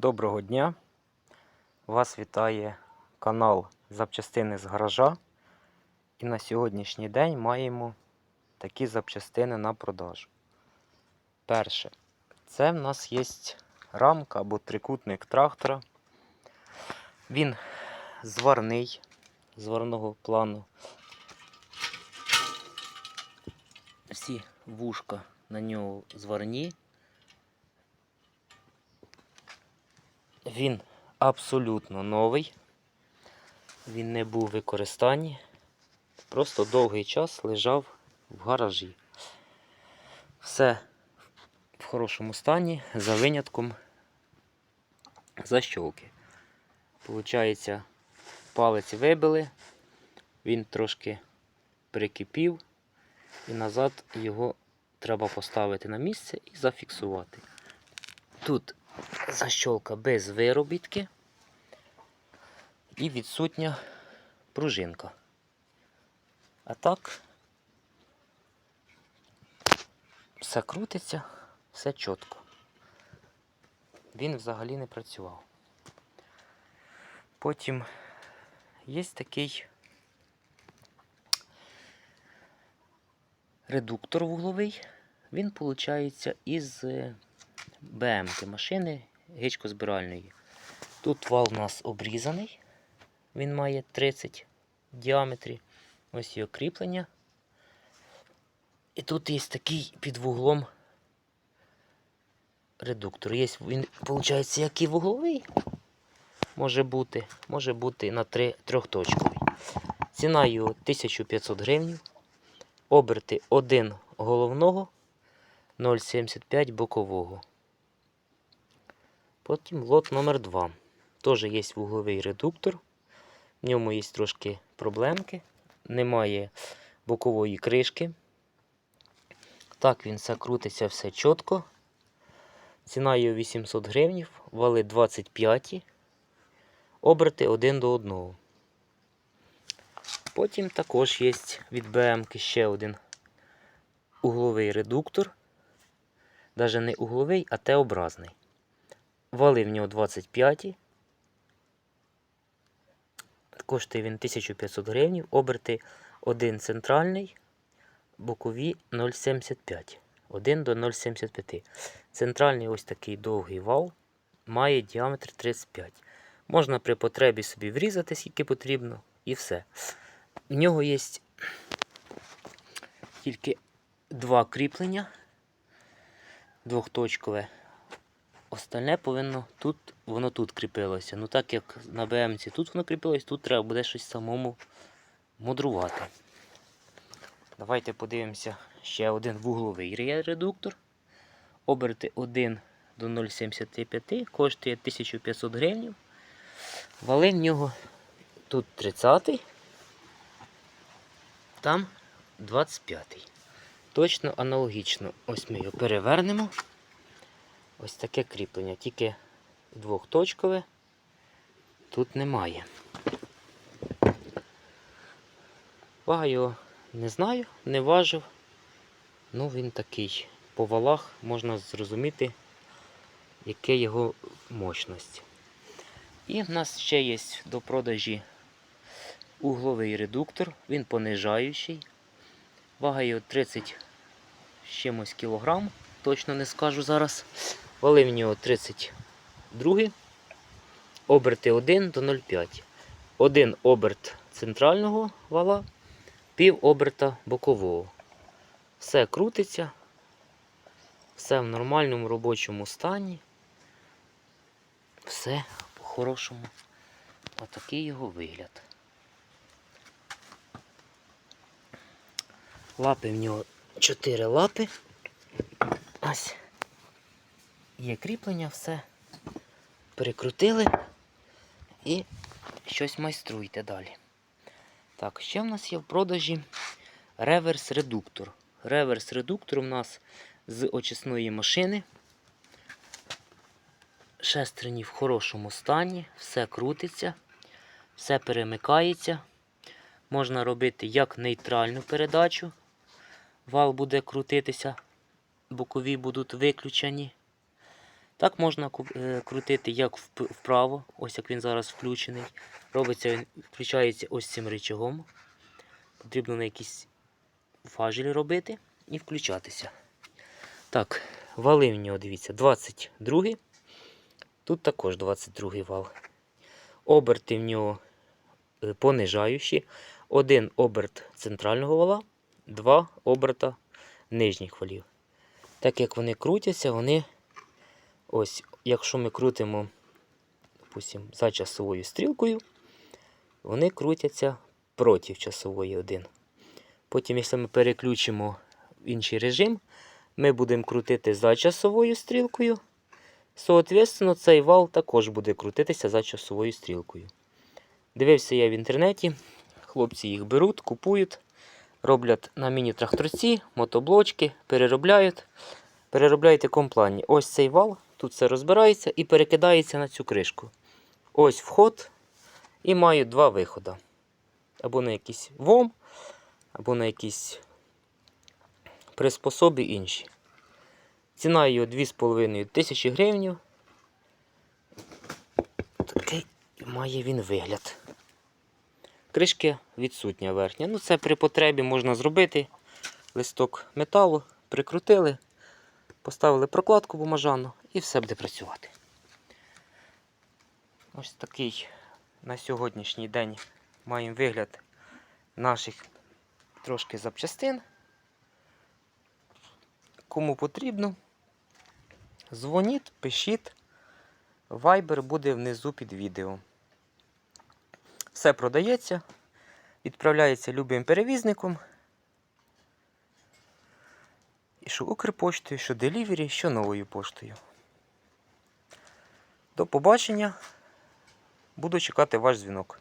Доброго дня! Вас вітає канал Запчастини з гаража. І на сьогоднішній день маємо такі запчастини на продажу. Перше, це в нас є рамка або трикутник трактора. Він зварний, зварного плану. Всі вушка на нього зварні. Він абсолютно новий. Він не був в використанні. Просто довгий час лежав в гаражі. Все в хорошому стані, за винятком защолки. Получається, палець вибили, він трошки прикипів, і назад його треба поставити на місце і зафіксувати. Тут защолка без виробітки і відсутня пружинка. А так все крутиться, все чітко. Він взагалі не працював. Потім є такий редуктор вугловий. Він виходить із БМ машини гічкозбиральної. Тут вал у нас обрізаний. Він має 30 в діаметрі. Ось його кріплення. І тут є такий під вуглом редуктор. Є, він, виходить, як і вугловий. Може бути, може бути на три, трьохточковий. Ціна його 1500 гривень. Оберти 1 головного, 0,75 бокового. Потім лот номер 2 Теж є вугловий редуктор. В ньому є трошки проблемки. Немає бокової кришки. Так, він все крутиться все чітко. Ціна його 800 гривень, вали 25, оберти 1 до 1. Потім також є від БМ ще один угловий редуктор. Навіть не угловий, а Т-образний. Вали в нього 25. Коштує він 1500 гривень. Оберти один центральний, бокові 0,75. 1 до 0,75. Центральний ось такий довгий вал має діаметр 35. Можна при потребі собі врізати, скільки потрібно, і все. В нього є тільки два кріплення двохточкове. Остальне повинно тут, воно тут кріпилося. Ну так як на БМЦ тут воно кріпилось, тут треба буде щось самому мудрувати. Давайте подивимося ще один вугловий редуктор. Оберти 1 до 0,75 коштує 1500 гривень. Вали в нього тут 30 там 25 Точно аналогічно. Ось ми його перевернемо. Ось таке кріплення, тільки двохточкове тут немає. Вага його не знаю, не важив. Ну він такий. По валах можна зрозуміти, яке його мощність. І в нас ще є до продажі угловий редуктор, він понижаючий. Вага його 30 з чимось кілограм, точно не скажу зараз. Вали в нього 32, оберти 1 до 0,5. Один оберт центрального вала, пів оберта бокового. Все крутиться, все в нормальному робочому стані. Все по-хорошому. Отакий його вигляд. Лапи в нього 4 лапи. Ось. Є кріплення, все. Перекрутили і щось майструйте далі. Так, ще в нас є в продажі реверс-редуктор. Реверс-редуктор у нас з очисної машини. Шестерні в хорошому стані, все крутиться, все перемикається. Можна робити як нейтральну передачу. Вал буде крутитися, бокові будуть виключені. Так можна е, крутити як вправо, ось як він зараз включений. Робиться він, включається ось цим рычагом. Потрібно на якісь важелі робити і включатися. Так, вали в нього, дивіться, 22. Тут також 22 вал. Оберти в нього е, понижаючі. Один оберт центрального вала, два оберта нижніх валів. Так як вони крутяться, вони ось, якщо ми крутимо, допустим, за часовою стрілкою, вони крутяться проти часової один. Потім, якщо ми переключимо в інший режим, ми будемо крутити за часовою стрілкою. Соответственно, цей вал також буде крутитися за часовою стрілкою. Дивився я в інтернеті, хлопці їх беруть, купують, роблять на міні-тракторці, мотоблочки, переробляють. Переробляють в плані. Ось цей вал, тут все розбирається і перекидається на цю кришку. Ось вход і маю два виходи. Або на якийсь ВОМ, або на якісь приспособи інші. Ціна її 2,5 тисячі гривень. Такий має він вигляд. Кришки відсутня верхня. Ну, це при потребі можна зробити. Листок металу, прикрутили, поставили прокладку бумажану і все буде працювати. Ось такий на сьогоднішній день маємо вигляд наших трошки запчастин. Кому потрібно, дзвоніть, пишіть. Viber буде внизу під відео. Все продається, відправляється любим перевізником. І що Укрпоштою, що Делівері, що новою поштою. До побачення. Буду чекати ваш дзвінок.